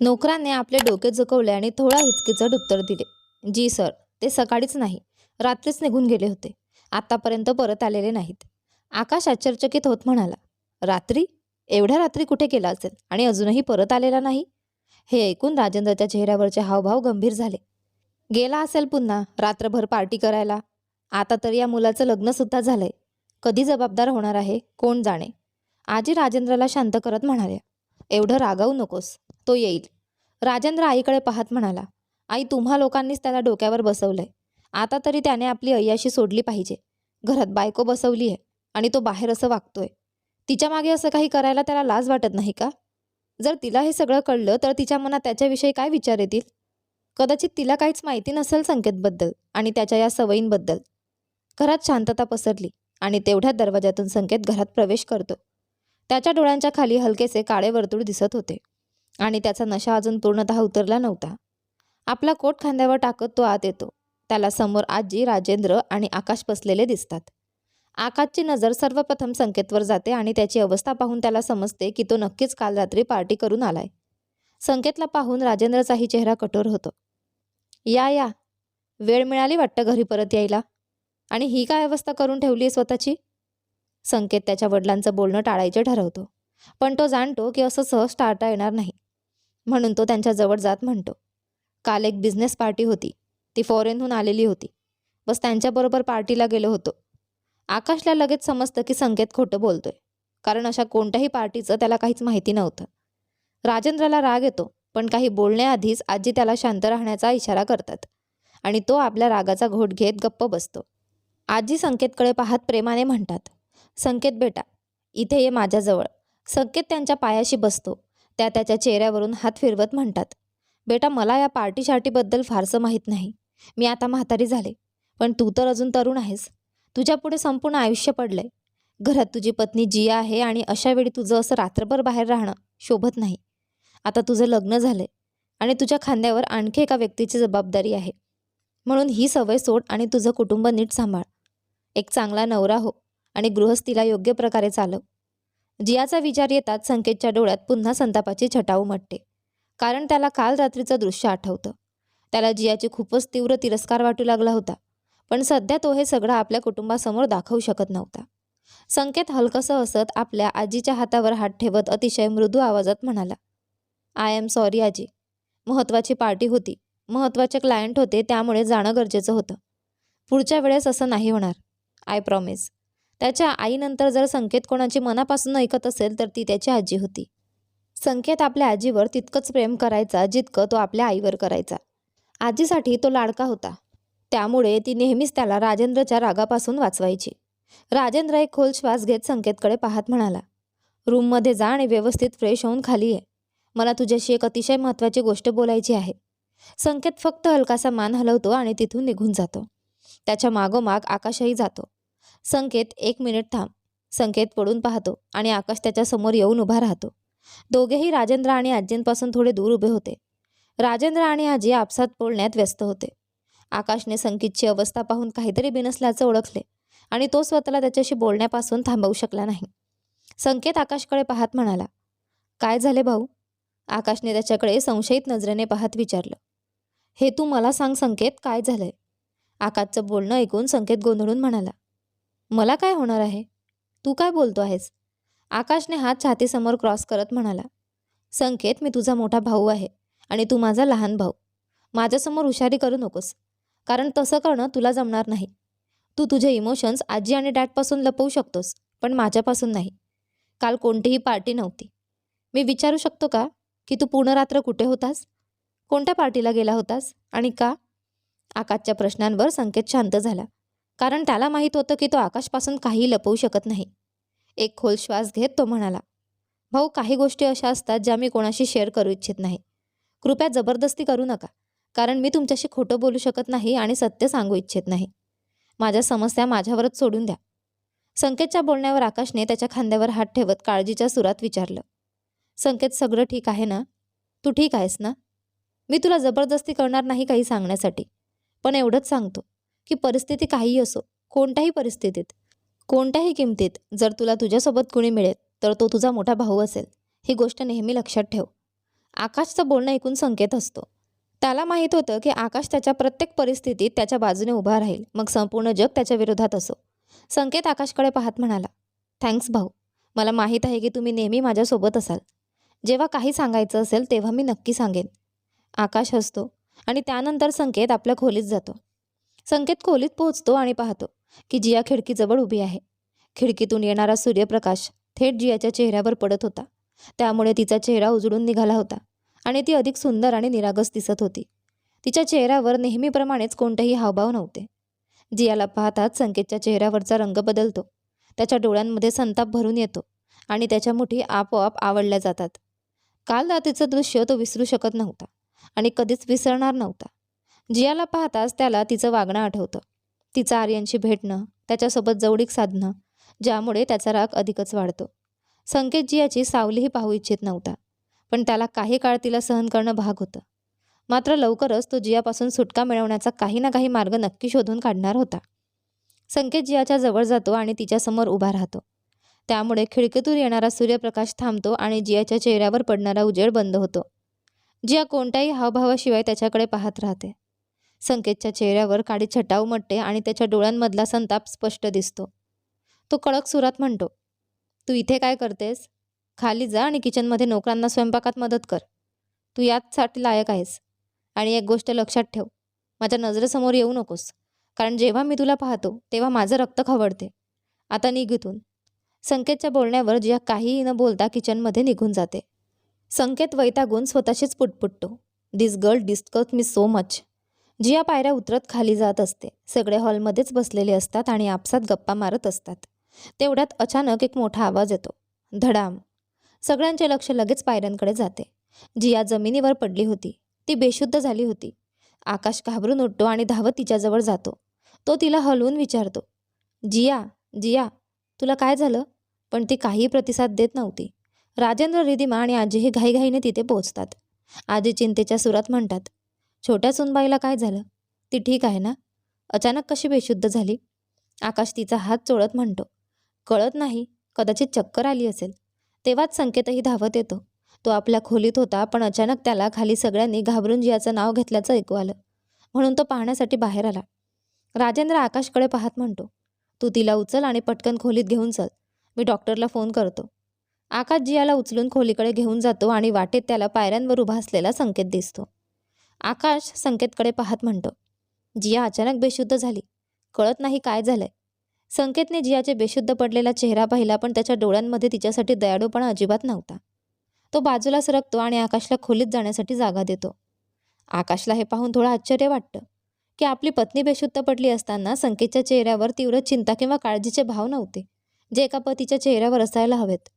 नोकराने आपले डोके झुकवले आणि थोडा हिचकिचट उत्तर दिले. जी सर. ते सकाळीच नाही. रात्रीच निघून गेले होते. आतापर्यंत परत आलेले नाहीत. आकाश आश्चर्यचकित होत म्हणाला रात्री? एवढ्या रात्री कुठे गेला असेल? आणि अजूनही परत आलेला नाही? हे ऐकून राजेंद्रच्या चेहऱ्यावरचे हावभाव गंभीर झाले. गेला असेल पुन्हा. रात्रभर पार्टी करायला. आता तर या मुलाचं लग्नसुद्धा झालंय. कधी जबाबदार होणार आहे? कोण जाणे? आजी राजेंद्रला शांत करत म्हणाल्या एवढं रागावू नकोस. तो येईल. राजेंद्र आईकडे पाहत म्हणाला आई तुम्हा लोकांनीच त्याला डोक्यावर बसवलंय. आता तरी त्याने आपली अय्याशी सोडली पाहिजे. घरात बायको बसवली आहे आणि तो बाहेर असं वागतोय. तिच्यामागे असं काही करायला त्याला लाज वाटत नाही का? जर तिला हे सगळं कळलं तर तिच्या मनात त्याच्याविषयी काय विचार येतील? कदाचित तिला काहीच माहिती नसेल संकेतबद्दल आणि त्याच्या या सवयींबद्दल. घरात शांतता पसरली आणि तेवढ्याच दरवाजातून संकेत घरात प्रवेश करतो. त्याच्या डोळ्यांच्या खाली हलकेसे काळे वर्तुळ दिसत होते. आणि त्याचा नशा अजून पूर्णतः उतरला नव्हता. आपला कोट खांद्यावर टाकत तो आत येतो. त्याला समोर आजी राजेंद्र आणि आकाश बसलेले दिसतात. आकाशची नजर सर्वप्रथम संकेतवर जाते आणि त्याची अवस्था पाहून त्याला समजते की तो नक्कीच काल रात्री पार्टी करून आलाय. संकेतला पाहून राजेंद्रचाही चेहरा कठोर होतो. या या. वेळ मिळाली वाटतं घरी परत यायला? आणि ही काय अवस्था करून ठेवली आहे स्वतःची? संकेत त्याच्या वडिलांचं बोलणं टाळायचे ठरवतो. पण तो जाणतो की असं सहज टाळता येणार नाही. म्हणून तो त्यांच्याजवळ जात म्हणतो. काल एक बिझनेस पार्टी होती. ती फॉरेनहून आलेली होती. बस त्यांच्याबरोबर पार्टीला गेलो होतो. आकाशला लगेच समजतं की संकेत खोटं बोलतोय. कारण अशा कोणत्याही पार्टीचं त्याला काहीच माहिती नव्हतं. राजेंद्रला राग येतो पण काही बोलण्याआधीच आजी त्याला शांत राहण्याचा इशारा करतात. आणि तो आपल्या रागाचा घोट घेत गप्प बसतो. आजी संकेतकडे पाहत प्रेमाने म्हणतात संकेत बेटा इथे ये माझ्याजवळ. संकेत त्यांच्या पायाशी बसतो. त्या त्याच्या चेहऱ्यावरून हात फिरवत म्हणतात बेटा मला या पार्टी शार्टीबद्दल फारसं माहीत नाही. मी आता म्हातारी झाले. पण तू तर अजून तरुण आहेस. तुझ्यापुढे संपूर्ण आयुष्य पडलंय. घरात तुझी पत्नी जिया आहे आणि अशा वेळी तुझं असं रात्रभर बाहेर राहणं शोभत नाही. आता तुझं लग्न झालंय आणि तुझ्या खांद्यावर आणखी एका व्यक्तीची जबाबदारी आहे. म्हणून ही सवय सोड आणि तुझं कुटुंब नीट सांभाळ. एक चांगला नवरा हो आणि गृहस्थीला योग्य प्रकारे चालव. जियाचा विचार येताच संकेतच्या डोळ्यात पुन्हा संतापाची छटाऊ उमटते. कारण त्याला काल रात्रीचं दृश्य आठवतं. त्याला जियाची खूपच तीव्र तिरस्कार वाटू लागला होता पण सध्या तो हे सगळं आपल्या कुटुंबासमोर दाखवू शकत नव्हता. संकेत हलकसं हसत आपल्या आजीच्या हातावर हात ठेवत अतिशय मृदू आवाजात म्हणाला आय एम सॉरी आजी. महत्त्वाची पार्टी होती. महत्त्वाचे क्लायंट होते त्यामुळे जाणं गरजेचं होतं. पुढच्या वेळेस असं नाही होणार. आय प्रॉमिस त्याच्या आईनंतर जर संकेत कोणाची मनापासून ऐकत असेल तर ती त्याची आजी होती. संकेत आपल्या आजीवर तितकंच प्रेम करायचा जितकं तो आपल्या आईवर करायचा. आजीसाठी तो लाडका होता. त्यामुळे ती नेहमीच त्याला राजेंद्रच्या रागापासून वाचवायची. राजेंद्र एक खोल श्वास घेत संकेतकडे पाहत म्हणाला रूममध्ये जा आणि व्यवस्थित फ्रेश होऊन खाली ये. मला तुझ्याशी एक अतिशय महत्त्वाची गोष्ट बोलायची आहे. संकेत फक्त हलकासा मान हलवतो आणि तिथून निघून जातो. त्याच्या मागोमाग आकाशही जातो. संकेत एक मिनिट थांब. संकेत पडून पाहतो आणि आकाश त्याच्यासमोर येऊन उभा राहतो. दोघेही राजेंद्र आणि आजींपासून थोडे दूर उभे होते. राजेंद्र आणि आजी आपसात बोलण्यात व्यस्त होते. आकाशने संकेतची अवस्था पाहून काहीतरी बिनसल्याचं ओळखले आणि तो स्वतःला त्याच्याशी बोलण्यापासून थांबवू शकला नाही. संकेत आकाशकडे पाहत म्हणाला काय झाले भाऊ? आकाशने त्याच्याकडे संशयित नजरेने पाहत विचारलं हे तू मला सांग संकेत काय झालंय? आकाशचं बोलणं ऐकून संकेत गोंधळून म्हणाला मला काय होणार आहे? तू काय बोलतो आहेस? आकाशने हात छातीसमोर क्रॉस करत म्हणाला. संकेत मी तुझा मोठा भाऊ आहे आणि तू माझा लहान भाऊ. माझ्यासमोर हुशारी करू नकोस. कारण तसं करणं तुला जमणार नाही. तू तुझे इमोशन्स आजी आणि डॅडपासून लपवू शकतोस पण माझ्यापासून नाही. काल कोणतीही पार्टी नव्हती. मी विचारू शकतो का की तू पूर्ण रात्र कुठे होतास? कोणत्या पार्टीला गेला होतास? आणि का? आकाशच्या प्रश्नांवर संकेत शांत झाला. कारण त्याला माहीत होतं की तो आकाशपासून काही लपवू शकत नाही. एक खोल श्वास घेत तो म्हणाला भाऊ काही गोष्टी अशा असतात ज्या मी कोणाशी शेअर करू इच्छित नाही. कृपया जबरदस्ती करू नका कारण मी तुमच्याशी खोटं बोलू शकत नाही आणि सत्य सांगू इच्छित नाही. माझ्या समस्या माझ्यावरच सोडून द्या. संकेतच्या बोलण्यावर आकाशने त्याच्या खांद्यावर हात ठेवत काळजीच्या सुरात विचारलं संकेत सगळं ठीक आहे ना? तू ठीक आहेस ना? मी तुला जबरदस्ती करणार नाही काही सांगण्यासाठी पण एवढंच सांगतो. की परिस्थिती काहीही असो कोणत्याही परिस्थितीत कोणत्याही किमतीत जर तुला तुझ्यासोबत कुणी मिळेल तर तो तुझा मोठा भाऊ असेल. ही गोष्ट नेहमी लक्षात ठेव. आकाशचं बोलणं ऐकून संकेत असतो. त्याला माहीत होतं की आकाश त्याच्या प्रत्येक परिस्थितीत त्याच्या बाजूने उभा राहील मग संपूर्ण जग त्याच्या विरोधात असो. संकेत आकाशकडे पाहत म्हणाला थँक्स भाऊ मला माहीत आहे की तुम्ही नेहमी माझ्यासोबत असाल. जेव्हा काही सांगायचं असेल तेव्हा मी नक्की सांगेन. आकाश हसतो आणि त्यानंतर संकेत आपल्या खोलीत जातो. संकेत खोलीत पोहोचतो आणि पाहतो की जिया खिडकीजवळ उभी आहे. खिडकीतून येणारा सूर्यप्रकाश थेट जियाच्या चेहऱ्यावर पडत होता. त्यामुळे तिचा चेहरा उजळून निघाला होता आणि ती अधिक सुंदर आणि निरागस दिसत होती. तिच्या चेहऱ्यावर नेहमीप्रमाणेच कोणतेही हावभाव नव्हते. जियाला पाहताच संकेतच्या चेहऱ्यावरचा रंग बदलतो. त्याच्या डोळ्यांमध्ये संताप भरून येतो आणि त्याच्या मुठी आपोआप आवडल्या जातात. काल रात्रीचं दृश्य तो विसरू शकत नव्हता आणि कधीच विसरणार नव्हता. जियाला पाहताच त्याला तिचं वागणं आठवतं. तिचं आर्यनशी भेटणं त्याच्यासोबत जवळीक साधणं ज्यामुळे त्याचा राग अधिकच वाढतो. संकेत जियाची सावलीही पाहू इच्छित नव्हता पण त्याला काही काळ तिला सहन करणं भाग होतं. मात्र लवकरच तो जियापासून सुटका मिळवण्याचा काही ना काही मार्ग नक्की शोधून काढणार होता. संकेत जियाच्या जवळ जातो आणि तिच्यासमोर उभा राहतो. त्यामुळे खिडकीतून येणारा सूर्यप्रकाश थांबतो आणि जियाच्या चेहऱ्यावर पडणारा उजेड बंद होतो. जिया कोणत्याही हावभावाशिवाय त्याच्याकडे पाहत राहते. संकेतच्या चेहऱ्यावर काळी छटा उमटते आणि त्याच्या डोळ्यांमधला संताप स्पष्ट दिसतो. तो कडक सुरात म्हणतो तू इथे काय करतेस? खाली जा आणि किचनमध्ये नोकरांना स्वयंपाकात मदत कर. तू याचसाठी लायक आहेस. आणि एक गोष्ट लक्षात ठेव माझ्या नजरेसमोर येऊ नकोस. कारण जेव्हा मी तुला पाहतो तेव्हा माझं रक्त खवडते आता निघितून संकेतच्या बोलण्यावर जिया काहीही न बोलता किचनमध्ये निघून जाते. संकेत वैतागून स्वतःशीच पुटपुटतो. This girl discuss me so much Jiya पायऱ्या उतरत खाली जात असते. सगळे हॉलमध्येच बसलेले असतात आणि आपसात गप्पा मारत असतात. तेवढ्यात अचानक एक मोठा आवाज येतो. धडाम. सगळ्यांचे लक्ष लगेच पायऱ्यांकडे जाते. जिया जमिनीवर पडली होती ती बेशुद्ध झाली होती. आकाश घाबरून उठतो आणि धावत तिच्याजवळ जातो. तो तिला हलवून विचारतो जिया जिया तुला काय झालं? पण ती काही प्रतिसाद देत नव्हती. राजेंद्र रिदिमा आणि आजीही घाईघाईने तिथे पोहोचतात. आजी चिंतेच्या सुरात म्हणतात छोट्या सुनबाईला काय झालं? ती ठीक आहे ना? अचानक कशी बेशुद्ध झाली? आकाश तिचा हात चोळत म्हणतो कळत नाही कदाचित चक्कर आली असेल. तेव्हाच संकेतही धावत येतो. तो आपल्या खोलीत होता पण अचानक त्याला खाली सगळ्यांनी घाबरून जियाचं नाव घेतल्याचं ऐकू आलं म्हणून तो पाहण्यासाठी बाहेर आला. राजेंद्र आकाशकडे पाहत म्हणतो तू तिला उचल आणि पटकन खोलीत घेऊन चल. मी डॉक्टरला फोन करतो. आकाश जियाला उचलून खोलीकडे घेऊन जातो आणि वाटेत त्याला पायऱ्यांवर उभा असलेला संकेत दिसतो. आकाश संकेतकडे पाहत म्हणतो जिया अचानक बेशुद्ध झाली. कळत नाही काय झालंय. संकेतने जियाचे बेशुद्ध पडलेला चेहरा पाहिला पण त्याच्या डोळ्यांमध्ये तिच्यासाठी दयाळूपणा अजिबात नव्हता. तो बाजूला सरकतो आणि आकाशला खोलीत जाण्यासाठी जागा देतो. आकाशला हे पाहून थोडं आश्चर्य वाटतं की आपली पत्नी बेशुद्ध पडली असताना संकेतच्या चेहऱ्यावर तीव्र चिंता किंवा काळजीचे भाव नव्हते जे एका पतीच्या चेहऱ्यावर असायला हवेत.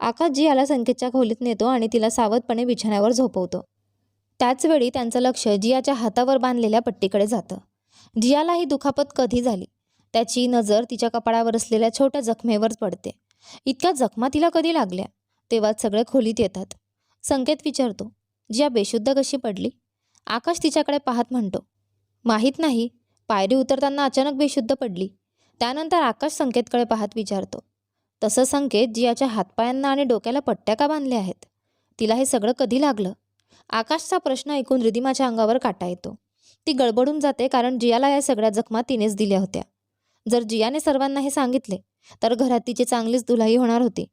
आकाश जियाला संकेतच्या खोलीत नेतो आणि तिला सावधपणे बिछाण्यावर झोपवतो. त्याचवेळी त्यांचं लक्ष जियाच्या हातावर बांधलेल्या पट्टीकडे जातं. जियाला ही दुखापत कधी झाली? त्याची नजर तिच्या कपाळावर असलेल्या छोट्या जखमेवर पडते. इतक्या जखमा तिला कधी लागल्या? तेव्हाच सगळे खोलीत येतात. संकेत विचारतो जिया बेशुद्ध कशी पडली? आकाश तिच्याकडे पाहत म्हणतो माहीत नाही. पायरी उतरताना अचानक बेशुद्ध पडली. त्यानंतर आकाश संकेतकडे पाहत विचारतो तसं संकेत जियाच्या हातपायांना आणि डोक्याला पट्ट्या का बांधल्या आहेत? तिला हे सगळं कधी लागलं? आकाशचा प्रश्न ऐकून रिदिमाच्या अंगावर काटा येतो. ती गडबडून जाते कारण जियाला या सगळ्या जखमा तिनेच दिल्या होत्या. जर जियाने सर्वांना हे सांगितले तर घरात तिची चांगलीच धुलाई होणार होती.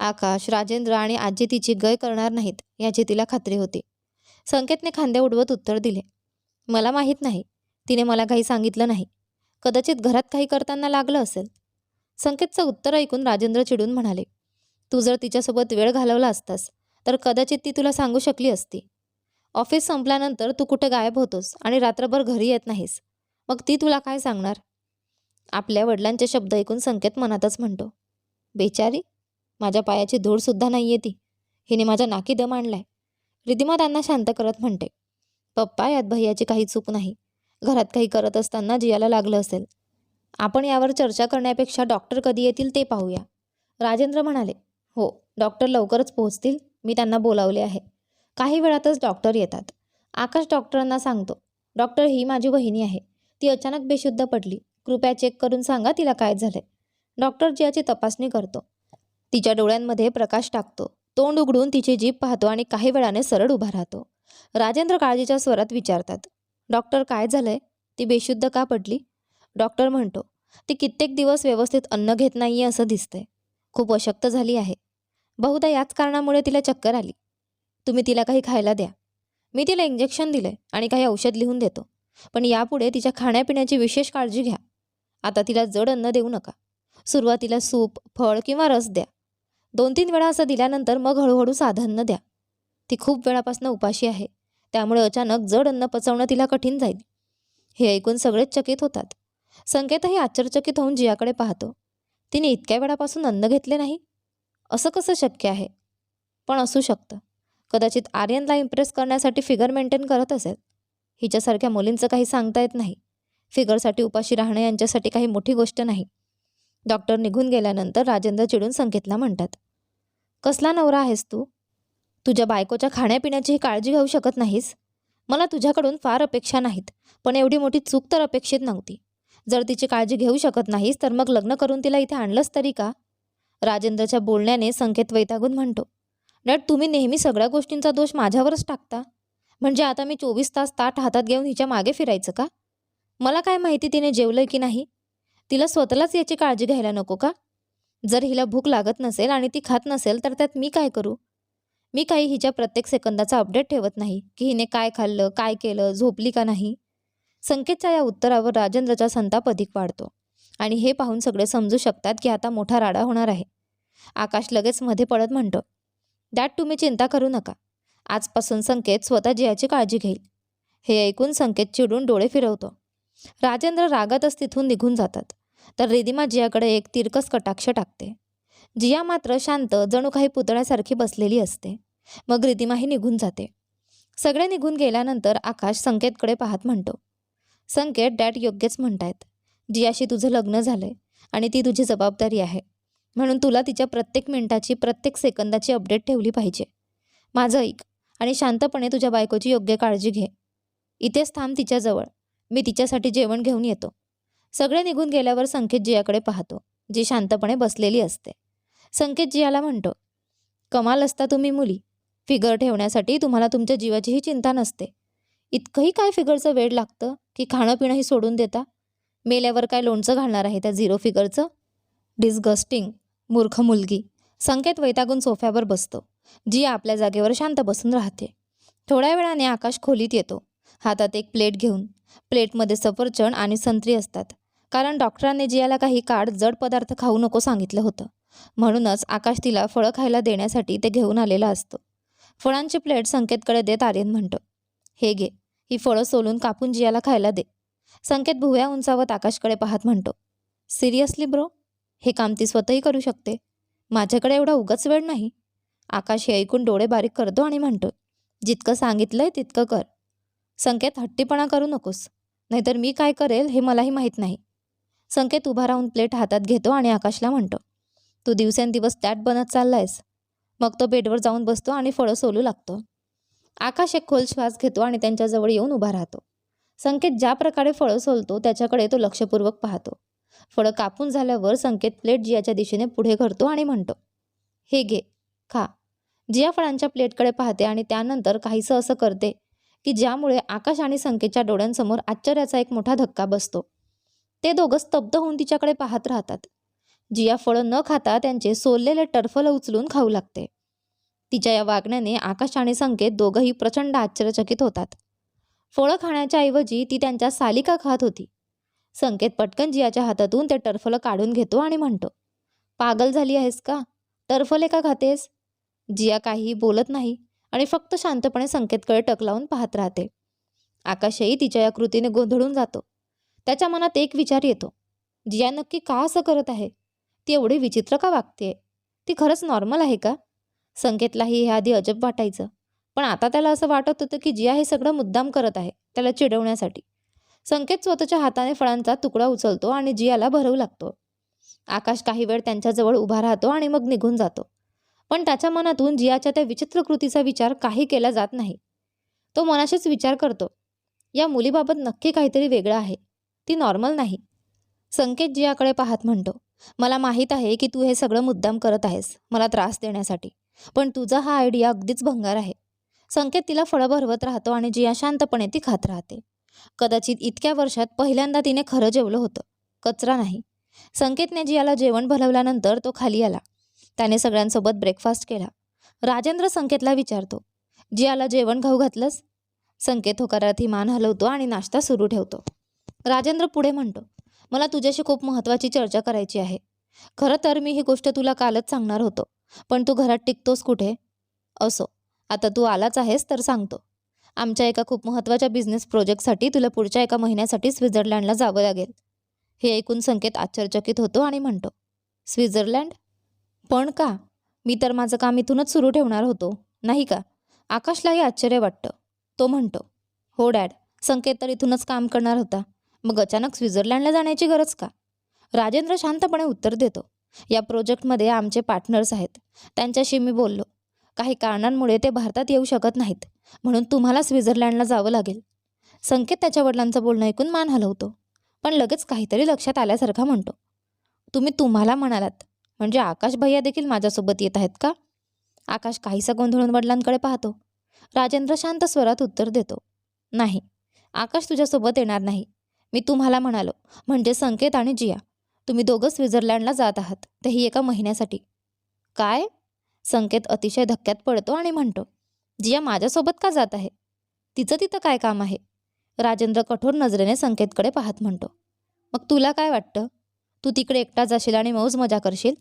आकाश राजेंद्र आणि आजी तिची गय करणार नाहीत याची तिला खात्री होती. संकेतने खांदे उडवत उत्तर दिले मला माहीत नाही. तिने मला काही सांगितलं नाही. कदाचित घरात काही करताना लागलं असेल. संकेतचं उत्तर ऐकून राजेंद्र चिडून म्हणाले तू जर तिच्यासोबत वेळ घालवला असतास तर कदाचित ती तुला सांगू शकली असती. ऑफिस संपल्यानंतर तू कुठे गायब होतोस आणि रात्रभर घरी येत नाहीस. मग ती तुला काय सांगणार? आपल्या वडिलांचे शब्द ऐकून संकेत मनातच म्हणतो. बेचारी माझ्या पायाची धूळसुद्धा नाही आहे ती. हिने माझ्या नाकी दम आणलाय. रिदिमा त्यांना शांत करत म्हणते. पप्पा यात भैयाची काही चूक नाही. घरात काही करत असताना जियाला लागलं असेल. आपण यावर चर्चा करण्यापेक्षा डॉक्टर कधी येतील ते पाहूया. राजेंद्र म्हणाले हो डॉक्टर लवकरच पोहोचतील. मी त्यांना बोलावले आहे. काही वेळातच डॉक्टर येतात. आकाश डॉक्टरांना सांगतो डॉक्टर ही माझी वहिनी आहे. ती अचानक बेशुद्ध पडली. कृपया चेक करून सांगा तिला काय झाले डॉक्टर जियाची तपासणी करतो. तिच्या डोळ्यांमध्ये प्रकाश टाकतो. तोंड उघडून तिची जीभ पाहतो आणि काही वेळाने सरळ उभा राहतो. राजेंद्र काळजीच्या स्वरात विचारतात डॉक्टर काय झालंय? ती बेशुद्ध का पडली? डॉक्टर म्हणतो ती कित्येक दिवस व्यवस्थित अन्न घेत नाहीये असं दिसतंय. खूप अशक्त झाली आहे. बहुधा याच कारणामुळे तिला चक्कर आली. तुम्ही तिला काही खायला द्या. मी तिला इंजेक्शन दिलंय आणि काही औषध लिहून देतो. पण यापुढे तिच्या खाण्यापिण्याची विशेष काळजी घ्या. आता तिला जड अन्न देऊ नका. सुरुवातीला सूप फळ किंवा रस द्या. दोन तीन वेळा असं दिल्यानंतर मग हळूहळू साधन्न द्या. ती खूप वेळापासून उपाशी आहे. त्यामुळे अचानक जड अन्न पचवणं तिला कठीण जाईल. हे ऐकून सगळेच चकित होतात. संकेतही आश्चर्यचकित होऊन जियाकडे पाहतो. तिने इतक्या वेळापासून अन्न घेतले नाही? असं कसं शक्य आहे? पण असू शकतं. कदाचित आर्यनला इम्प्रेस करण्यासाठी फिगर मेंटेन करत असेल. हिच्यासारख्या मुलींचं काही सांगता येत नाही. फिगरसाठी उपाशी राहणं यांच्यासाठी काही मोठी गोष्ट नाही. डॉक्टर निघून गेल्यानंतर राजेंद्र चिडून संकेतला म्हणतात कसला नवरा आहेस तू? तुझ्या बायकोच्या खाण्यापिण्याचीही काळजी घेऊ शकत नाहीस? मला तुझ्याकडून फार अपेक्षा नाहीत पण एवढी मोठी चूक तर अपेक्षित नव्हती. जर तिची काळजी घेऊ शकत नाहीस तर मग लग्न करून तिला इथे आणलंस तरी का? राजेंद्रच्या बोलण्याने संकेत वैतागून म्हणतो डॅड तुम्ही नेहमी सगळ्या गोष्टींचा दोष माझ्यावरच टाकता. म्हणजे आता मी चोवीस तास ताट हातात घेऊन हिच्या मागे फिरायचं का? मला काय माहिती तिने जेवलंय की नाही? तिला स्वतःलाच याची काळजी घ्यायला नको का? जर हिला भूक लागत नसेल आणि ती खात नसेल तर त्यात मी काय करू? मी काही हिच्या प्रत्येक सेकंदाचा अपडेट ठेवत नाही की हिने काय खाल्लं काय केलं झोपली का नाही? संकेतच्या या उत्तरावर राजेंद्रचा संताप अधिक वाढतो. आणि हे पाहून सगळे समजू शकतात की आता मोठा राडा होणार आहे. आकाश लगेच मध्ये पडत म्हणतो दॅट तुम्ही चिंता करू नका. आजपासून संकेत स्वतः जियाची काळजी घेईल. हे ऐकून संकेत चिडून डोळे फिरवतो. राजेंद्र रागातच तिथून निघून जातात. तर रिदिमा जियाकडे एक तिरकस कटाक्ष टाकते. जिया मात्र शांत जणू काही पुतळ्यासारखी बसलेली असते. मग रिदिमाही निघून जाते. सगळे निघून गेल्यानंतर आकाश संकेतकडे पाहत म्हणतो संकेत डॅट योग्यच म्हणतायत. जियाशी तुझं लग्न झालं आहे आणि ती तुझी जबाबदारी आहे. म्हणून तुला तिच्या प्रत्येक मिनिटाची प्रत्येक सेकंदाची अपडेट ठेवली पाहिजे. माझं ऐक आणि शांतपणे तुझ्या बायकोची योग्य काळजी घे. इथेच थांब तिच्याजवळ. मी तिच्यासाठी जेवण घेऊन येतो. सगळे निघून गेल्यावर संकेत जियाकडे पाहतो जी शांतपणे बसलेली असते. संकेत जियाला म्हणतो कमाल असता तुम्ही मुली. फिगर ठेवण्यासाठी तुम्हाला तुमच्या जीवाचीही चिंता नसते. इतकंही काय फिगरचं वेळ लागतं की खाणं पिणंही सोडून देता? मेल्यावर काय लोणचं घालणार आहे त्या झिरो फिगरचं डिस्गस्टिंग मूर्ख मुलगी. संकेत वैतागून सोफ्यावर बसतो. जी आपल्या जागेवर शांत बसून राहते. थोड्या वेळाने आकाश खोलीत येतो. हातात एक प्लेट घेऊन. प्लेटमध्ये सफरचंद आणि संत्री असतात. कारण डॉक्टरांनी जियाला काही काळ जड पदार्थ खाऊ नको सांगितलं होतं. म्हणूनच आकाश तिला फळं खायला देण्यासाठी ते घेऊन आलेला असतो. फळांची प्लेट संकेतकडे देत आर्यन म्हणतो हे घे. ही फळं सोलून कापून जियाला खायला दे. संकेत भुव्या उंचावत आकाशकडे पाहत म्हणतो सिरियसली ब्रो? हे काम ती स्वतःही करू शकते. माझ्याकडे एवढा उगाच वेळ नाही. आकाश हे ऐकून डोळे बारीक करतो आणि म्हणतो जितकं सांगितलंय तितकं कर. संकेत हट्टीपणा करू नकोस. नाहीतर मी काय करेल हे मलाही माहीत नाही. संकेत उभा राहून प्लेट हातात घेतो आणि आकाशला म्हणतो तू दिवसेंदिवस त्यात बनत चाललायस. मग तो बेडवर जाऊन बसतो आणि फळं सोलू लागतो. आकाश एक खोल श्वास घेतो आणि त्यांच्याजवळ येऊन उभा राहतो. संकेत ज्या प्रकारे फळं सोलतो त्याच्याकडे तो लक्षपूर्वक पाहतो. फळं कापून झाल्यावर संकेत प्लेट जियाच्या दिशेने पुढे करतो आणि म्हणतो हे घे खा. जिया फळांच्या प्लेटकडे पाहते आणि त्यानंतर काहीसं असं करते की ज्यामुळे आकाश आणि संकेतच्या डोळ्यांसमोर आश्चर्याचा एक मोठा धक्का बसतो. ते दोघं स्तब्ध होऊन तिच्याकडे पाहत राहतात. जिया फळं न खाता त्यांचे सोललेले टर्फल उचलून खाऊ लागते. तिच्या या वागण्याने आकाश आणि संकेत दोघंही प्रचंड आश्चर्यचकित होतात. फळं खाण्याच्या ऐवजी ती त्यांच्या सालिका खात होती. संकेत पटकन जियाच्या हातातून ते टर्फलं काढून घेतो आणि म्हणतो पागल झाली आहेस का? टरफले का खातेस? जिया काहीही बोलत नाही आणि फक्त शांतपणे संकेतकडे टक लावून पाहत राहते. आकाशही तिच्या या कृतीने गोंधळून जातो. त्याच्या मनात एक विचार येतो जिया नक्की का असं करत आहे? ती एवढी विचित्र का वागते ती खरंच नॉर्मल आहे का? संकेतलाही हे आधी अजब वाटायचं. पण आता त्याला असं वाटत होतं की जिया हे सगळं मुद्दाम करत आहे त्याला चिडवण्यासाठी. संकेत स्वतःच्या हाताने फळांचा तुकडा उचलतो आणि जियाला भरवू लागतो. आकाश काही वेळ त्यांच्याजवळ उभा राहतो आणि मग निघून जातो. पण त्याच्या मनातून जियाच्या त्या विचित्र कृतीचा विचार काही केला जात नाही. तो मनाशीच विचार करतो या मुलीबाबत नक्की काहीतरी वेगळं आहे ती नॉर्मल नाही. संकेत जियाकडे पाहत म्हणतो मला माहीत आहे की तू हे सगळं मुद्दाम करत आहेस मला त्रास देण्यासाठी पण तुझा हा आयडिया अगदीच भंगार आहे. संकेत तिला फळं भरवत राहतो आणि जिया शांतपणे ती खात राहते. कदाचित इतक्या वर्षात पहिल्यांदा तिने खरं जेवलं होतं. कचरा नाही. संकेतने जियाला जेवण भरवल्यानंतर तो खाली आला. त्याने सगळ्यांसोबत ब्रेकफास्ट केला. राजेंद्र संकेतला विचारतो जियाला जेवण खाऊ घातलंस? संकेत होकारात ही मान हलवतो आणि नाश्ता सुरू ठेवतो. राजेंद्र पुढे म्हणतो मला तुझ्याशी खूप महत्त्वाची चर्चा करायची आहे. खरं तर मी ही गोष्ट तुला कालच सांगणार होतो पण तू घरात टिकतोस कुठे? असो. आता तू आलाच आहेस तर सांगतो. आमच्या एका खूप महत्त्वाच्या बिझनेस प्रोजेक्टसाठी तुला पुढच्या एका महिन्यासाठी स्वित्झर्लंडला जावं लागेल. हे ऐकून संकेत आश्चर्यचकित होतो आणि म्हणतो स्वित्झर्लंड? पण का? मी तर माझं काम इथूनच सुरू ठेवणार होतो नाही का? आकाशलाही आश्चर्य वाटतं. तो म्हणतो हो डॅड. संकेत तर इथूनच काम करणार होता. मग अचानक स्वित्झर्लंडला जाण्याची गरज का? राजेंद्र शांतपणे उत्तर देतो या प्रोजेक्टमध्ये आमचे पार्टनर्स आहेत. त्यांच्याशी मी बोललो. काही कारणांमुळे ते भारतात येऊ शकत नाहीत. म्हणून तुम्हाला स्वित्झर्लंडला जावं लागेल. संकेत त्याच्या वडिलांचं बोलणं ऐकून मान हलवतो. पण लगेच काहीतरी लक्षात आल्यासारखा म्हणतो. तुम्ही तुम्हाला म्हणालात म्हणजे आकाश भैया देखील माझ्यासोबत येत आहेत का? आकाश काहीसा गोंधळून वडिलांकडे पाहतो. राजेंद्र शांत स्वरात उत्तर देतो. नाही आकाश तुझ्यासोबत येणार नाही. मी तुम्हाला म्हणालो म्हणजे संकेत आणि जिया. तुम्ही दोघं स्वित्झर्लंडला जात आहात तेही एका महिन्यासाठी. काय? संकेत अतिशय धक्क्यात पडतो आणि म्हणतो जिया माझ्यासोबत का जात आहे? तिचं तिथं काय काम आहे? राजेंद्र कठोर नजरेने संकेतकडे पाहत म्हणतो मग तुला काय वाटतं? तू तिकडे एकटा जाशील आणि मौज मजा करशील?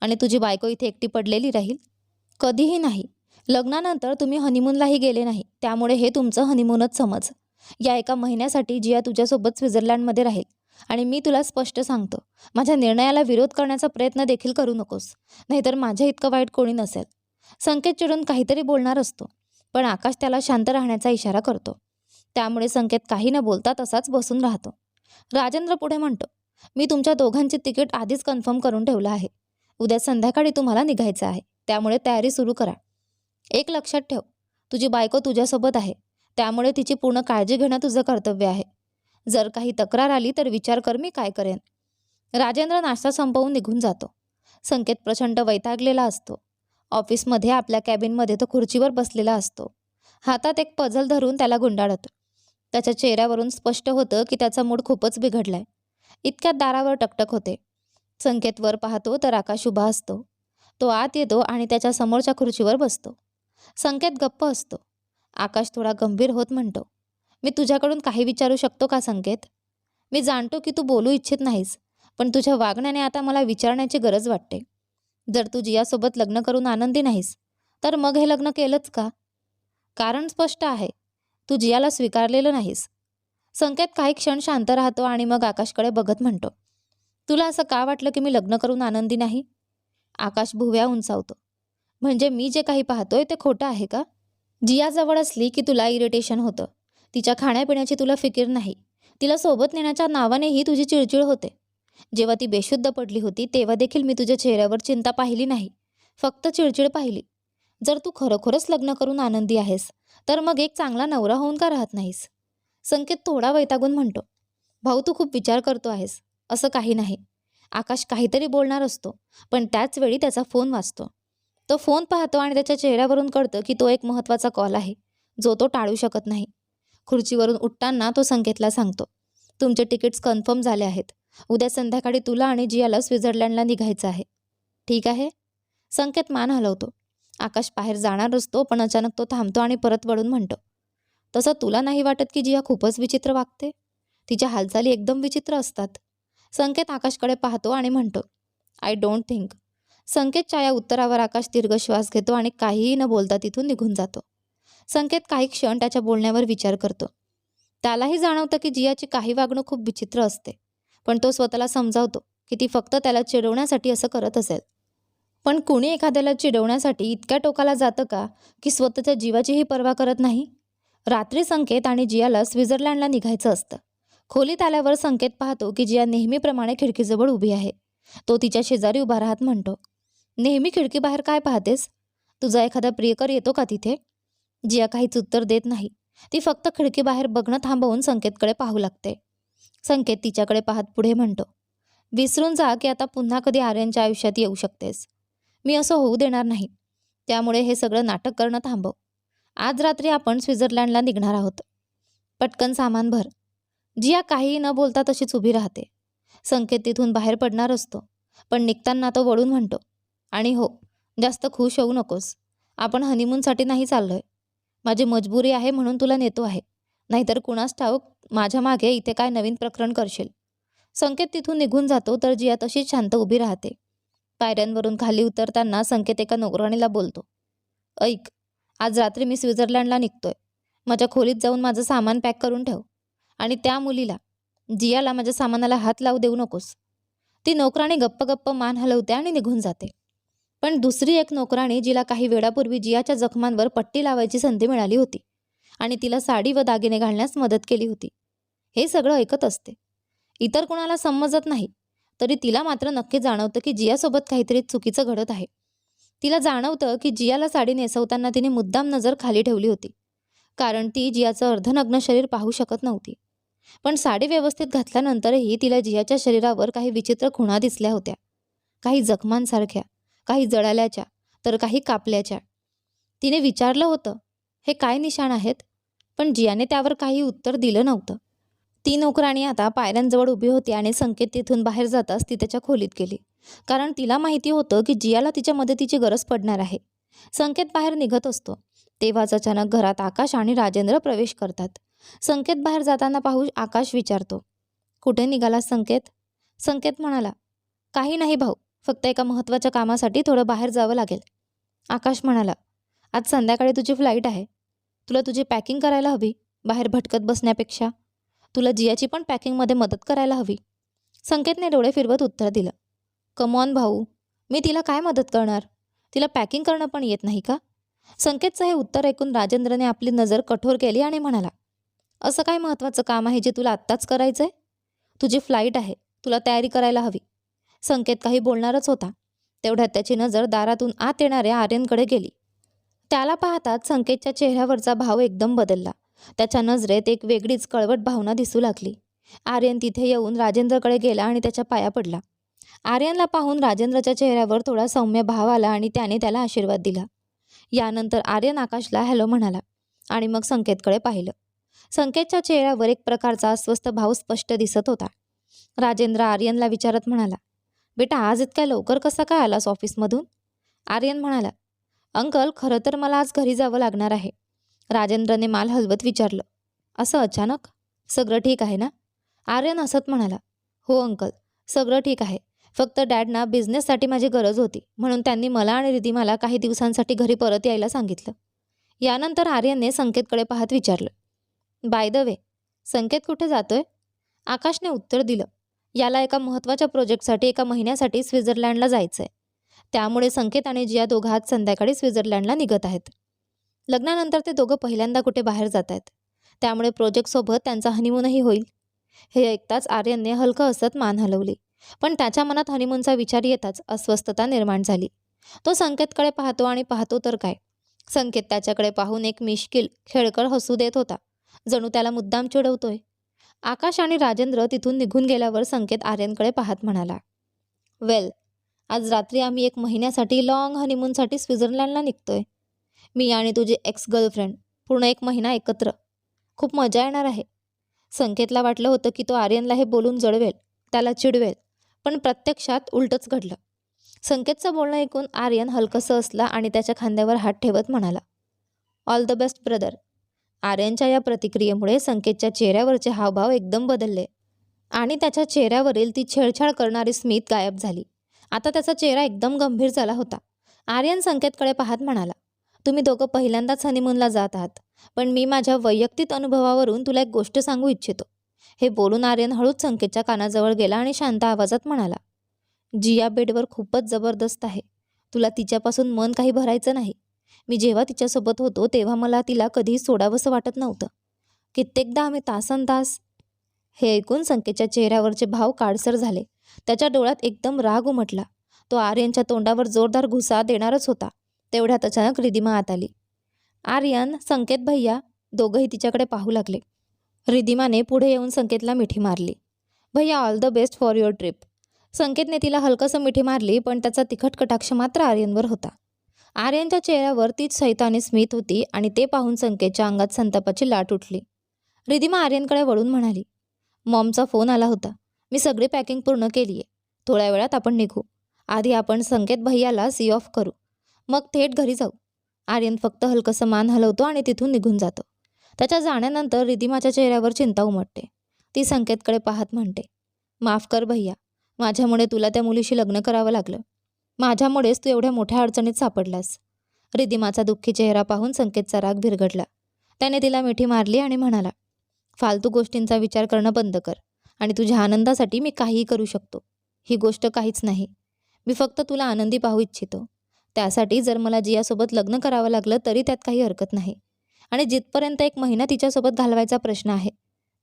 आणि तुझी बायको इथे एकटी पडलेली राहील? कधीही नाही. लग्नानंतर तुम्ही हनीमूनलाही गेले नाही. त्यामुळे हे तुमचं हनीमूनच समज. या एका महिन्यासाठी जिया तुझ्यासोबत स्वित्झर्लंडमध्ये राहील. आणि मी तुला स्पष्ट सांगतो माझ्या निर्णयाला विरोध करण्याचा प्रयत्न देखील करू नकोस नाहीतर माझ्या इतकं वाईट कोणी नसेल. संकेत चिडून काहीतरी बोलणार असतो पण आकाश त्याला शांत राहण्याचा इशारा करतो. त्यामुळे संकेत काही न बोलता तसाच बसून राहतो. राजेंद्र पुढे म्हणतो मी तुमच्या दोघांची तिकीट आधीच कन्फर्म करून ठेवलं आहे. उद्या संध्याकाळी तुम्हाला निघायचं आहे त्यामुळे तयारी सुरू करा. एक लक्षात ठेव तुझी बायको तुझ्यासोबत आहे त्यामुळे तिची पूर्ण काळजी घेणं तुझं कर्तव्य आहे. जर काही तक्रार आली तर विचार कर मी काय करेन. राजेंद्र नाश्ता संपवून निघून जातो. संकेत प्रचंड वैतागलेला असतो. ऑफिसमध्ये आपल्या कॅबिनमध्ये तो खुर्चीवर बसलेला असतो. हातात एक पझल धरून त्याला गुंडाळतो. त्याच्या चेहऱ्यावरून स्पष्ट होतं की त्याचा मूड खूपच बिघडलाय. इतक्यात दारावर टकटक होते. संकेत वर पाहतो तर आकाश उभा असतो. तो आत येतो आणि त्याच्या समोरच्या खुर्चीवर बसतो. संकेत गप्प असतो. आकाश थोडा गंभीर होत म्हणतो. मी तुझ्याकडून काही विचारू शकतो का संकेत? मी जाणतो की तू बोलू इच्छित नाहीस पण तुझ्या वागण्याने आता मला विचारण्याची गरज वाटते. जर तू जियासोबत लग्न करून आनंदी नाहीस तर मग हे लग्न केलंच का? कारण स्पष्ट आहे तू जियाला स्वीकारलेलं नाहीस. संकेत काही क्षण शांत राहतो आणि मग आकाशकडे बघत म्हणतो तुला असं का वाटलं की मी लग्न करून आनंदी नाही? आकाश भुव्या उंचावतो म्हणजे मी जे काही पाहतोय ते खोटं आहे का? जिया जवळ असली की तुला इरिटेशन होतं. तिच्या खाण्यापिण्याची तुला फिकीर नाही. तिला सोबत नेण्याच्या नावानेही तुझी चिडचिड होते. जेव्हा ती बेशुद्ध पडली होती तेव्हा देखील मी तुझ्या चेहऱ्यावर चिंता पाहिली नाही. फक्त चिडचिड पाहिली. जर तू खरोखरच लग्न करून आनंदी आहेस तर मग एक चांगला नवरा होऊन का राहत नाहीस? संकेत थोडा वैतागून म्हणतो. भाऊ तू खूप विचार करतो आहेस. असं काही नाही. आकाश काहीतरी बोलणार असतो पण त्याच वेळी त्याचा फोन वाचतो तो फोन पाहतो आणि त्याच्या चेहऱ्यावरून कळतं की तो एक महत्त्वाचा कॉल आहे. जो तो टाळू शकत नाही. खुर्चीवरून उठताना तो संकेतला सांगतो तुमचे तिकीट्स कन्फर्म झाले आहेत. उद्या संध्याकाळी तुला आणि जियाला स्वित्झर्लंडला निघायचं आहे. ठीक आहे. संकेत मान हलवतो. आकाश बाहेर जाणार असतो पण अचानक तो थांबतो आणि परत वळून म्हणतो तसं तुला नाही वाटत की जिया खूपच विचित्र वागते? तिच्या हालचाली एकदम विचित्र असतात. संकेत आकाशकडे पाहतो आणि म्हणतो आय डोंट थिंक संकेतच्या या उत्तरावर आकाश दीर्घ श्वास घेतो आणि काहीही न बोलता तिथून निघून जातो. संकेत काही क्षण त्याच्या बोलण्यावर विचार करतो. त्यालाही जाणवतं की जियाची काही वागणूक खूप विचित्र असते. पण तो स्वतःला समजावतो की ती फक्त त्याला चिडवण्यासाठी असं करत असेल. पण कुणी एखाद्याला चिडवण्यासाठी इतक्या टोकाला जातं का की स्वतःच्या जीवाचीही पर्वा करत नाही? रात्री संकेत आणि जियाला स्वित्झर्लंडला निघायचं असतं. खोलीत आल्यावर संकेत पाहतो की जिया नेहमीप्रमाणे खिडकीजवळ उभी आहे. तो तिच्या शेजारी उभा राहत म्हणतो नेहमी खिडकीबाहेर काय पाहतेस? तुझा एखादा प्रियकर येतो का तिथे? जिया काहीच उत्तर देत नाही. ती फक्त खिडकीबाहेर बघणं थांबवून संकेतकडे पाहू लागते. संकेत तिच्याकडे पाहत पुढे म्हणतो विसरून जा की आता पुन्हा कधी आर्यांच्या आयुष्यात येऊ शकतेस. मी असं होऊ देणार नाही. त्यामुळे हे सगळं नाटक करणं थांबव. आज रात्री आपण स्वित्झर्लंडला निघणार आहोत. पटकन सामान भर. जिया काहीही न बोलता तशीच उभी राहते. संकेत तिथून बाहेर पडणार असतो पण निघताना तो वळून म्हणतो आणि हो जास्त खुश होऊ नकोस. आपण हनीमूनसाठी नाही चाललोय. माझी मजबुरी आहे म्हणून तुला नेतो आहे. नाहीतर कुणास ठाऊक माझ्या मागे इथे काय नवीन प्रकरण करशील? संकेत तिथून निघून जातो तर जिया तशीच शांत उभी राहते. पायऱ्यांवरून खाली उतरताना संकेत एका नोकराणीला बोलतो. ऐक आज रात्री मी स्वित्झर्लंडला निघतोय. माझ्या खोलीत जाऊन माझं सामान पॅक करून ठेव. आणि त्या मुलीला जियाला माझ्या सामानाला हात लावू देऊ नकोस. ती नोकराणी गप्प गप्प मान हलवते आणि निघून जाते. पण दुसरी एक नोकराणी जिला काही वेळापूर्वी जियाच्या जखमांवर पट्टी लावायची संधी मिळाली होती आणि तिला साडी व दागिने घालण्यास मदत केली होती. हे सगळं ऐकत असते. इतर कुणाला समजत नाही तरी तिला मात्र नक्की जाणवतं की जियासोबत काहीतरी चुकीचं घडत आहे. तिला जाणवतं की जियाला साडी नेसवताना तिने मुद्दाम नजर खाली ठेवली होती कारण ती जियाचं अर्धनग्न शरीर पाहू शकत नव्हती. पण साडी व्यवस्थित घातल्यानंतरही तिला जियाच्या शरीरावर काही विचित्र खुणा दिसल्या होत्या काही जखमांसारख्या काही जळाल्याच्या तर काही कापल्याच्या. तिने विचारलं होतं हे काय निशाण आहेत? पण जियाने त्यावर काही उत्तर दिलं नव्हतं. ती नोकराणी आता पायऱ्यांजवळ उभी होती आणि संकेत तिथून बाहेर जाताच ती त्याच्या खोलीत गेली. कारण तिला माहिती होतं की जियाला तिच्या मदतीची गरज पडणार आहे. संकेत बाहेर निघत असतो. तेव्हाच अचानक घरात आकाश आणि राजेंद्र प्रवेश करतात. संकेत बाहेर जाताना पाहू आकाश विचारतो कुठे निघाला संकेत? संकेत म्हणाला काही नाही भाऊ फक्त एका महत्त्वाच्या कामासाठी थोडं बाहेर जावं लागेल. आकाश म्हणाला आज संध्याकाळी तुझी फ्लाईट आहे. तुला तुझी पॅकिंग करायला हवी बाहेर भटकत बसण्यापेक्षा. तुला जियाची पण पॅकिंगमध्ये मदत करायला हवी. संकेतने डोळे फिरवत उत्तर दिलं कमॉन भाऊ मी तिला काय मदत करणार? तिला पॅकिंग करणं पण येत नाही का? संकेतचं हे उत्तर ऐकून राजेंद्रने आपली नजर कठोर केली आणि म्हणाला असं काय महत्त्वाचं काम आहे जे तुला आत्ताच करायचं आहे तुझी फ्लाईट आहे तुला तयारी करायला हवी. संकेत काही बोलणारच होता. तेवढ्यात त्याची नजर दारातून आत येणाऱ्या आर्यनकडे गेली. त्याला पाहताच संकेतच्या चेहऱ्यावरचा भाव एकदम बदलला. त्याच्या नजरेत एक वेगळीच कळवट भावना दिसू लागली. आर्यन तिथे येऊन राजेंद्रकडे गेला आणि त्याच्या पाया पडला. आर्यनला पाहून राजेंद्रच्या चेहऱ्यावर थोडा सौम्य भाव आला आणि त्याने त्याला आशीर्वाद दिला. यानंतर आर्यन आकाशला हॅलो म्हणाला आणि मग संकेतकडे पाहिलं. संकेतच्या चेहऱ्यावर एक प्रकारचा अस्वस्थ भाव स्पष्ट दिसत होता. राजेंद्र आर्यनला विचारत म्हणाला बेटा आज इतक्या लवकर कसा काय आलास ऑफिसमधून? आर्यन म्हणाला अंकल खरं तर मला आज घरी जावं लागणार आहे. राजेंद्रने माल हलवत विचारलं असं अचानक? सगळं ठीक आहे ना? आर्यन असत म्हणाला हो अंकल सगळं ठीक आहे. फक्त डॅडना बिझनेससाठी माझी गरज होती म्हणून त्यांनी मला आणि रिधिमाला काही दिवसांसाठी घरी परत यायला सांगितलं. यानंतर आर्यनने संकेतकडे पाहत विचारलं बाय द वे संकेत कुठे जातोय? आकाशने उत्तर दिलं याला एका महत्त्वाच्या प्रोजेक्टसाठी एका महिन्यासाठी स्वित्झर्लंडला जायचं आहे त्यामुळे संकेत आणि जिया दोघं आज संध्याकाळी स्वित्झर्लंडला निघत आहेत. लग्नानंतर ते दोघं पहिल्यांदा कुठे बाहेर जात आहेत. त्यामुळे प्रोजेक्टसोबत त्यांचा हनीमूनही होईल. हे ऐकताच आर्यनने हलकं असत मान हलवली. पण त्याच्या मनात हनीमूनचा विचार येताच अस्वस्थता निर्माण झाली. तो संकेतकडे पाहतो आणि पाहतो तर काय? संकेत त्याच्याकडे पाहून एक मिश्किल खेळकर हसू देत होता. जणू त्याला मुद्दाम चिडवतोय. आकाश आणि राजेंद्र तिथून निघून गेल्यावर संकेत आर्यनकडे पाहत म्हणाला वेल आज रात्री आम्ही एक महिन्यासाठी लॉंग हनीमूनसाठी स्वित्झर्लंडला निघतोय. मी आणि तुझी एक्स गर्लफ्रेंड पूर्ण एक महिना एकत्र. खूप मजा येणार आहे. संकेतला वाटलं होतं की तो आर्यनला हे बोलून जळवेल त्याला चिडवेल पण प्रत्यक्षात उलटंच घडलं. संकेतचं बोलणं ऐकून आर्यन हलकंसं असला आणि त्याच्या खांद्यावर हात ठेवत म्हणाला ऑल द बेस्ट ब्रदर आर्यनच्या या प्रतिक्रियेमुळे संकेतच्या चेहऱ्यावरचे हावभाव एकदम बदलले. आणि त्याच्या चेहऱ्यावरील ती छेडछाड करणारी स्मित गायब झाली. आता त्याचा चेहरा एकदम गंभीर झाला होता. आर्यन संकेतकडे पाहत म्हणाला तुम्ही दोघं पहिल्यांदाच हनीमूनला जात आहात पण मी माझ्या वैयक्तिक अनुभवावरून तुला एक गोष्ट सांगू इच्छितो. हे बोलून आर्यन हळूच संकेतच्या कानाजवळ गेला आणि शांत आवाजात म्हणाला जिया बेडवर खूपच जबरदस्त आहे. तुला तिच्यापासून मन काही भरायचं नाही. मी जेव्हा तिच्यासोबत होतो तेव्हा मला तिला कधीही सोडावंसं वाटत नव्हतं. कित्येकदा आम्ही तासन तास हे ऐकून संकेतच्या चेहऱ्यावरचे भाव काळसर झाले. त्याच्या डोळ्यात एकदम राग उमटला. तो आर्यनच्या तोंडावर जोरदार घुसा देणारच होता. तेवढ्यात अचानक रिदिमा आत आली. आर्यन संकेत भैया दोघंही तिच्याकडे पाहू लागले. रिदिमाने पुढे येऊन संकेतला मिठी मारली. भैया all the best for your trip संकेतने तिला हलकंसं मिठी मारली पण त्याचा तिखट कटाक्ष मात्र आर्यनवर होता. आर्यनच्या चेहऱ्यावर तीच सैतानी स्मित होती आणि ते पाहून संकेतच्या अंगात संतापाची लाट उठली. रिधिमा आर्यनकडे वळून म्हणाली मॉमचा फोन आला होता. मी सगळी पॅकिंग पूर्ण केली आहे थोड्या वेळात आपण निघू. आधी आपण संकेत भैयाला सी ऑफ करू. मग थेट घरी जाऊ. आर्यन फक्त हलकंसं मान हलवतो आणि तिथून निघून जातो. त्याच्या जाण्यानंतर रिधिमाच्या चेहऱ्यावर चिंता उमटते. ती संकेतकडे पाहत म्हणते माफ कर भैया. माझ्यामुळे तुला त्या मुलीशी लग्न करावं लागलं. माझ्यामुळेच तू एवढ्या मोठ्या अडचणीत सापडलास. रिदिमाचा दुःखी चेहरा पाहून संकेतचा राग भिरगडला त्याने तिला मिठी मारली आणि म्हणाला फालतू गोष्टींचा विचार करणं बंद कर आणि तुझ्या आनंदासाठी मी काहीही करू शकतो. ही गोष्ट काहीच नाही. मी फक्त तुला आनंदी पाहू इच्छितो. त्यासाठी जर मला जियासोबत लग्न करावं लागलं तरी त्यात काही हरकत नाही. आणि जिथपर्यंत एक महिना तिच्यासोबत घालवायचा प्रश्न आहे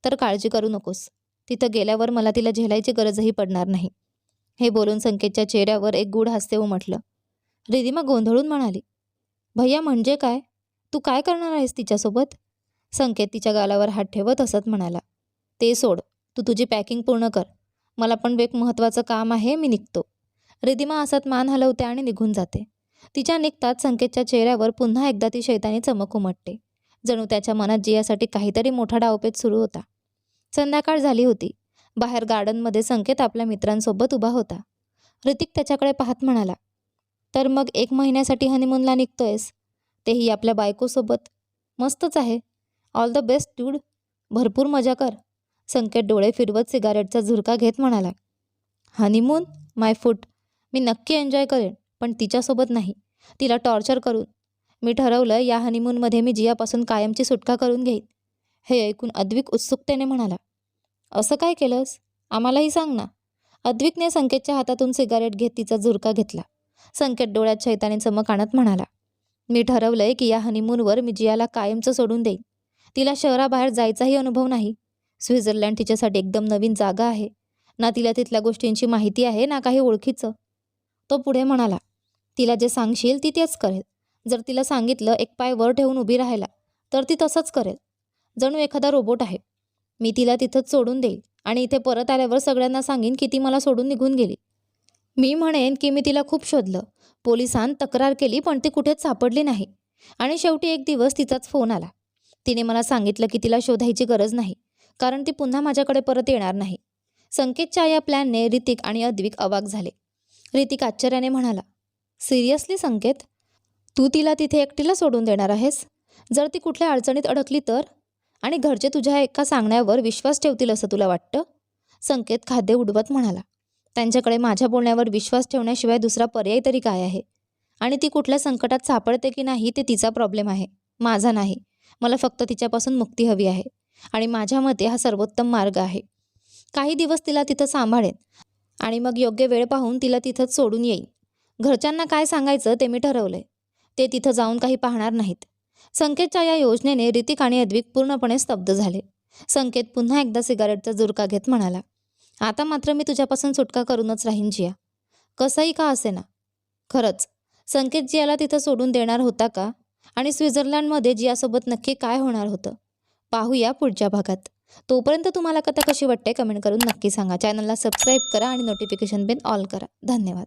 तर काळजी करू नकोस. तिथं गेल्यावर मला तिला झेलायची गरजही पडणार नाही. हे बोलून संकेतच्या चेहऱ्यावर एक गूढ हास्य उमटलं. रिधिमा गोंधळून म्हणाली भैया म्हणजे काय? तू काय करणार आहेस तिच्यासोबत? संकेत तिच्या गालावर हात ठेवत असत म्हणाला ते सोड तू तुझी पॅकिंग पूर्ण कर. मला पण एक महत्त्वाचं काम आहे मी निघतो. रिधिमा असत मान हलवते आणि निघून जाते. तिच्या निघतात संकेतच्या चेहऱ्यावर पुन्हा एकदा ती शैतानी चमक उमटते. जणू त्याच्या मनात जियासाठी काहीतरी मोठा डावपेच सुरू होता. संध्याकाळ झाली होती. बाहेर गार्डनमध्ये संकेत आपल्या मित्रांसोबत उभा होता. ऋतिक त्याच्याकडे पाहत म्हणाला तर मग एक महिन्यासाठी हनीमूनला निघतोयस. तेही आपल्या बायकोसोबत. मस्तच आहे. ऑल द बेस्ट ट्यूड भरपूर मजा कर. संकेत डोळे फिरवत सिगारेटचा झुरका घेत म्हणाला हनीमून माय फूट मी नक्की एन्जॉय करेन पण तिच्यासोबत नाही. तिला टॉर्चर करून. मी ठरवलं या हनीमूनमध्ये मी जियापासून कायमची सुटका करून घेईन. हे ऐकून अद्विक उत्सुकतेने म्हणाला असं काय केलंस? आम्हालाही सांग ना. अद्विकने संकेतच्या हातातून सिगारेट घेत तिचा झुरका घेतला. संकेत डोळ्यात शैताने चमक आणत म्हणाला मी ठरवलंय की या हनीमूनवर मी जियाला कायमचं सोडून देईन. तिला शहराबाहेर जायचाही अनुभव नाही. स्वित्झर्लंड तिच्यासाठी एकदम नवीन जागा आहे. ना तिला तिथल्या गोष्टींची माहिती आहे ना काही ओळखीचं. तो पुढे म्हणाला तिला जे सांगशील ती तेच करेल. जर तिला सांगितलं एक पाय वर ठेवून उभी राहायला तर ती तसंच करेल. जणू एखादा रोबोट आहे. मी तिला तिथंच सोडून देईल आणि इथे परत आल्यावर सगळ्यांना सांगेन की ती मला सोडून निघून गेली. मी म्हणेन की मी तिला खूप शोधलं. पोलिसांत तक्रार केली पण ती कुठेच सापडली नाही. आणि शेवटी एक दिवस तिचाच फोन आला. तिने मला सांगितलं की तिला शोधायची गरज नाही कारण ती पुन्हा माझ्याकडे परत येणार नाही. संकेतच्या या प्लॅनने रितिक आणि अद्विक अवाक झाले. रितिक आश्चर्याने म्हणाला सिरियसली संकेत? तू तिला तिथे एकटीला सोडून देणार आहेस? जर ती कुठल्या अडचणीत अडकली तर? आणि घरचे तुझ्या एका सांगण्यावर विश्वास ठेवतील असं तुला वाटतं? संकेत खाद्य उडवत म्हणाला. त्यांच्याकडे माझ्या बोलण्यावर विश्वास ठेवण्याशिवाय दुसरा पर्याय तरी काय आहे? आणि ती कुठल्या संकटात सापडते की नाही ते तिचा प्रॉब्लेम आहे. माझा नाही. मला फक्त तिच्यापासून मुक्ती हवी आहे. आणि माझ्या मते हा सर्वोत्तम मार्ग आहे. काही दिवस तिला तिथं सांभाळेन. आणि मग योग्य वेळ पाहून तिला तिथंच सोडून येईन. घरच्यांना काय सांगायचं ते मी ठरवलंय. ते तिथं जाऊन काही पाहणार नाहीत. संकेतच्या या योजनेने रितिक आणि अद्विक पूर्णपणे स्तब्ध झाले. संकेत पुन्हा एकदा सिगारेटचा जुरका घेत म्हणाला आता मात्र मी तुझ्यापासून सुटका करूनच राहीन जिया. कसंही का असेना. खरंच संकेत जियाला तिथं सोडून देणार होता का? आणि स्वित्झर्लंडमध्ये जियासोबत नक्की काय होणार होतं? पाहूया पुढच्या भागात. तोपर्यंत तुम्हाला कथा कशी वाटते कमेंट करून नक्की सांगा. चॅनलला सबस्क्राईब करा आणि नोटिफिकेशन बिन ऑल करा. धन्यवाद.